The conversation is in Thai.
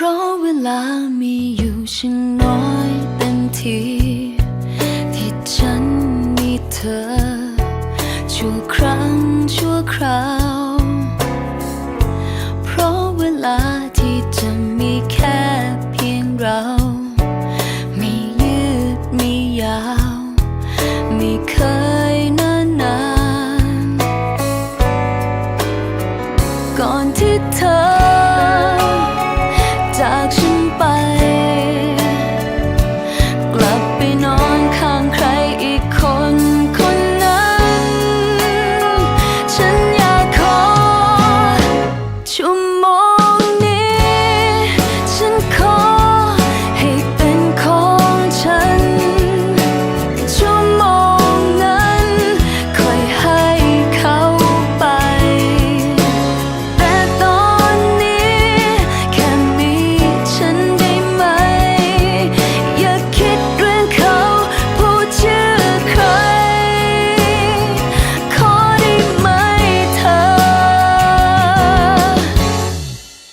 พราะเวลามีอยู่ช่นน้อยเต็มทีที่ฉันมีเธอ ชั่วครั้งชั่วคราว เพราะเวลาที่จะมีแค่เพียงเรา ไม่ยืดไม่ยาว ไม่เคยนานนานก่อนที่เธอ